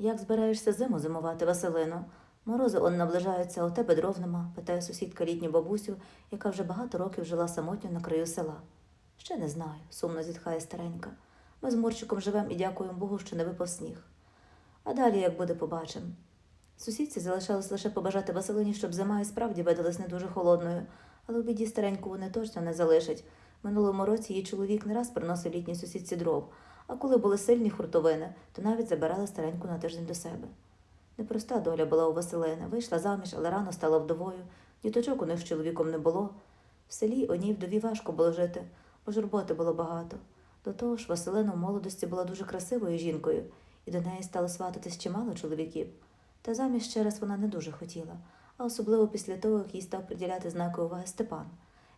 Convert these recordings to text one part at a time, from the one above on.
Як збираєшся зиму зимувати, Василино? Морози он наближаються, у тебе дров нема, питає сусідка літню бабусю, яка вже багато років жила самотньо на краю села. Ще не знаю, сумно зітхає старенька. Ми з Мурчиком живемо і дякуємо Богу, що не випав сніг. А далі, як буде, побачимо. Сусідці залишалось лише побажати Василині, щоб зима і справді видалась не дуже холодною, але у біді стареньку вони точно не залишать. Минулому році її чоловік не раз приносив літній сусідці дров, а коли були сильні хуртовини, то навіть забирали стареньку на тиждень до себе. Непроста доля була у Василини. Вийшла заміж, але рано стала вдовою. Діточок у них з чоловіком не було. В селі одній вдові важко було жити, бо ж роботи було багато. До того ж, Василина в молодості була дуже красивою жінкою, і до неї стало свататись чимало чоловіків. Та заміж ще раз вона не дуже хотіла, а особливо після того, як їй став приділяти знаки уваги Степан.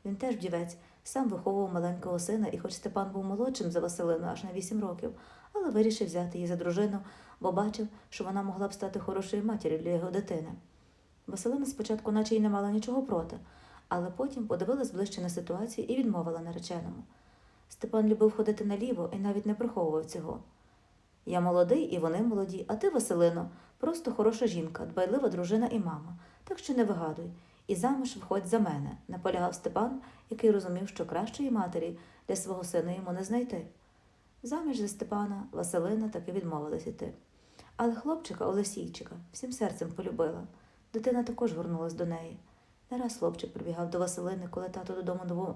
Він теж вдівець, сам виховував маленького сина, і хоч Степан був молодшим за Василину аж на вісім років, але вирішив взяти її за дружину, бо бачив, що вона могла б стати хорошою матір'ю для його дитини. Василина спочатку наче й не мала нічого проти, але потім подивилась ближче на ситуацію і відмовила нареченому. Степан любив ходити наліво і навіть не приховував цього. Я молодий, і вони молоді, а ти, Василино, просто хороша жінка, дбайлива дружина і мама. Так що не вигадуй, і замуж виходь за мене, наполягав Степан, який розумів, що кращої матері для свого сина йому не знайти. Заміж за Степана Василина таки відмовилась іти. Але хлопчика Олесійчика всім серцем полюбила. Дитина також горнулась до неї. Не раз хлопчик прибігав до Василини, коли тато додому нову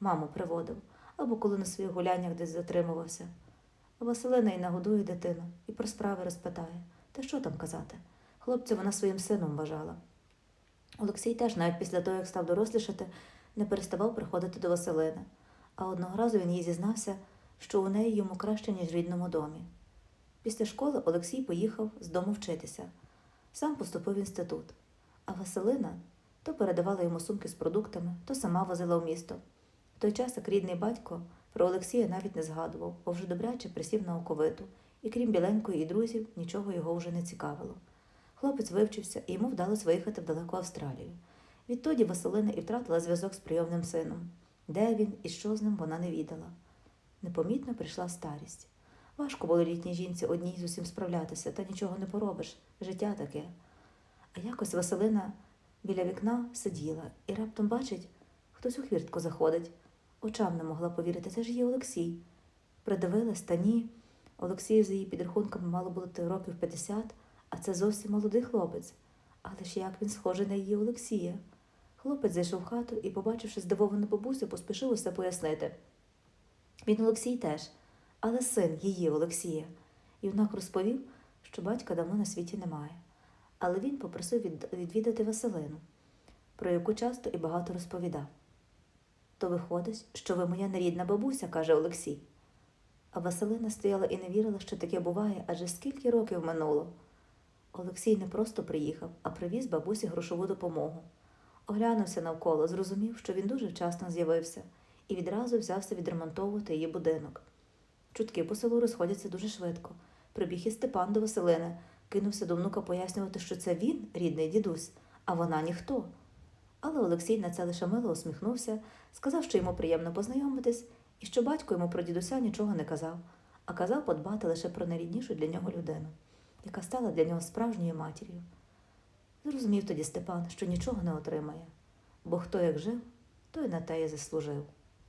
маму приводив, або коли на своїх гуляннях десь затримувався. Василина й нагодує дитину і про справи розпитає. Та що там казати? Хлопця вона своїм сином вважала. Олексій теж, навіть після того, як став дорослішати, не переставав приходити до Василини, а одного разу він їй зізнався, що у неї йому краще, ніж в рідному домі. Після школи Олексій поїхав з дому вчитися. Сам поступив в інститут, а Василина то передавала йому сумки з продуктами, то сама возила в місто. В той час, як рідний батько про Олексія навіть не згадував, бо вже добряче присів на оковиту, і крім біленької і друзів, нічого його вже не цікавило. Хлопець вивчився і йому вдалося виїхати в далеку Австралію. Відтоді Василина і втратила зв'язок з прийомним сином. Де він і що з ним вона не відала. Непомітно прийшла старість. Важко було літній жінці одній з усім справлятися, та нічого не поробиш. Життя таке. А якось Василина біля вікна сиділа і раптом бачить, хтось у хвіртку заходить. Очам не могла повірити, це ж є Олексій. Придивилась, та ні. Олексію за її підрахунками мало бути років 50, а це зовсім молодий хлопець. Але ж як він схожий на її Олексія? Хлопець зайшов в хату і, побачивши здивовану бабусю, поспішив усе пояснити. Він Олексій теж, але син її Олексія. Юнак розповів, що батька давно на світі немає. Але він попросив відвідати Василину, про яку часто і багато розповідав. То виходить, що ви моя нерідна бабуся, каже Олексій. А Василина стояла і не вірила, що таке буває, адже скільки років минуло. Олексій не просто приїхав, а привіз бабусі грошову допомогу. Оглянувся навколо, зрозумів, що він дуже вчасно з'явився, і відразу взявся відремонтовувати її будинок. Чутки по селу розходяться дуже швидко. Прибіг і Степан до Василини, кинувся до внука пояснювати, що це він, рідний дідусь, а вона ніхто. Але Олексій на це лише мило усміхнувся, сказав, що йому приємно познайомитись, і що батько йому про дідуся нічого не казав, а казав подбати лише про найріднішу для нього людину, яка стала для нього справжньою матір'ю. Зрозумів тоді Степан, що нічого не отримає, бо хто як жив, той на те і заслужив.